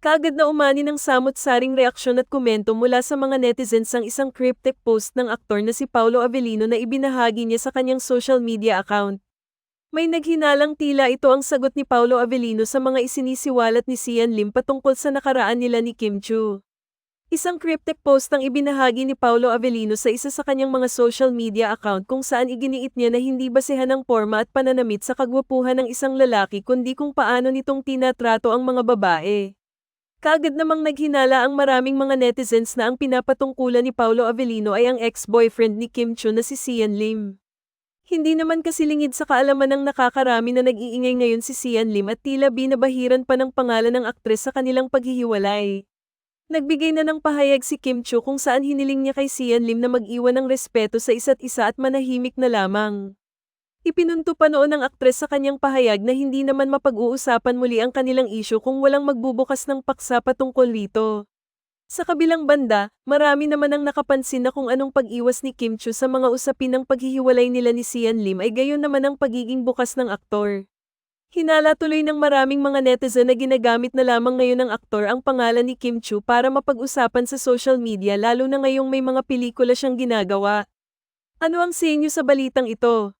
Kaagad na umani ng samot-saring reaksyon at komento mula sa mga netizens ang isang cryptic post ng aktor na si Paulo Avellino na ibinahagi niya sa kanyang social media account. May naghinalang tila ito ang sagot ni Paulo Avellino sa mga isinisiwalat ni Sian Lim patungkol sa nakaraan nila ni Kim Chu. Isang cryptic post ang ibinahagi ni Paulo Avellino sa isa sa kanyang mga social media account kung saan iginiit niya na hindi basehan ng forma at pananamit sa kagwapuhan ng isang lalaki kundi kung paano nitong tinatrato ang mga babae. Kaagad namang naghinala ang maraming mga netizens na ang pinapatungkulan ni Paulo Avellino ay ang ex-boyfriend ni Kim Chu na si Sian Lim. Hindi naman kasi lingid sa kaalaman ng nakakarami na nag-iingay ngayon si Sian Lim at tila binabahiran pa ng pangalan ng aktres sa kanilang paghihiwalay. Nagbigay na ng pahayag si Kim Chu kung saan hiniling niya kay Sian Lim na mag-iwan ng respeto sa isa't isa at manahimik na lamang. Ipinunto pa noon ng aktres sa kanyang pahayag na hindi naman mapag-uusapan muli ang kanilang isyu kung walang magbubukas ng paksa patungkol rito. Sa kabilang banda, marami naman ang nakapansin na kung anong pag-iwas ni Kim Chu sa mga usapin ng paghihiwalay nila ni Sian Lim ay gayon naman ang pagiging bukas ng aktor. Hinala tuloy ng maraming mga netizen na ginagamit na lamang ngayon ng aktor ang pangalan ni Kim Chu para mapag-usapan sa social media lalo na ngayong may mga pelikula siyang ginagawa. Ano ang sa inyo sa balitang ito?